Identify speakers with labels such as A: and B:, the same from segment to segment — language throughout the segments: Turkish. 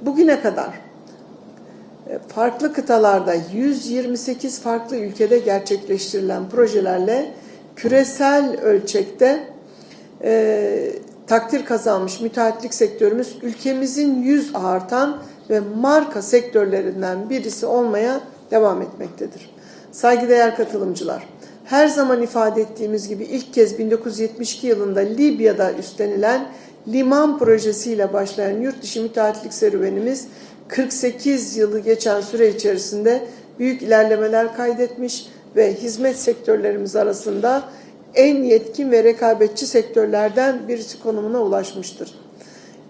A: bugüne kadar e, farklı kıtalarda 128 farklı ülkede gerçekleştirilen projelerle küresel ölçekte e, takdir kazanmış müteahhitlik sektörümüz ülkemizin yüz artan ve marka sektörlerinden birisi olmaya devam etmektedir. Saygıdeğer katılımcılar, her zaman ifade ettiğimiz gibi ilk kez 1972 yılında Libya'da üstlenilen liman projesiyle başlayan yurt dışı müteahhitlik serüvenimiz 48 yılı geçen süre içerisinde büyük ilerlemeler kaydetmiş ve hizmet sektörlerimiz arasında en yetkin ve rekabetçi sektörlerden birisi konumuna ulaşmıştır.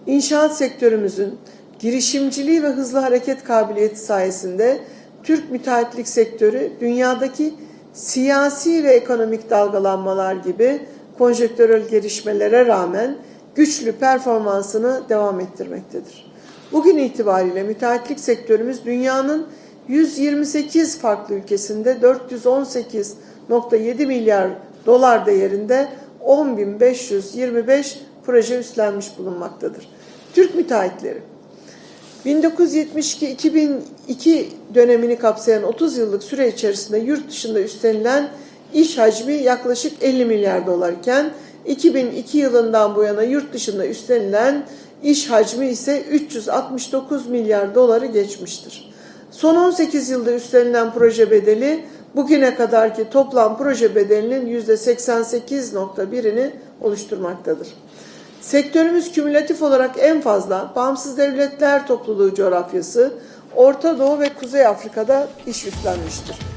A: İnşaat sektörümüzün girişimciliği ve hızlı hareket kabiliyeti sayesinde Türk müteahhitlik sektörü dünyadaki siyasi ve ekonomik dalgalanmalar gibi konjektörel gelişmelere rağmen güçlü performansını devam ettirmektedir. Bugün itibariyle müteahhitlik sektörümüz dünyanın 128 farklı ülkesinde 418.7 milyar dolar değerinde 10.525 proje üstlenmiş bulunmaktadır. Türk müteahhitleri 1972-2002 dönemini kapsayan 30 yıllık süre içerisinde yurt dışında üstlenilen iş hacmi yaklaşık 50 milyar dolarken 2002 yılından bu yana yurt dışında üstlenilen iş hacmi ise 369 milyar doları geçmiştir. Son 18 yılda üstlenilen proje bedeli bugüne kadarki toplam proje bedelinin %88.1'ini oluşturmaktadır. Sektörümüz kümülatif olarak en fazla bağımsız devletler topluluğu coğrafyası, Orta Doğu ve Kuzey Afrika'da iş üstlenmiştir.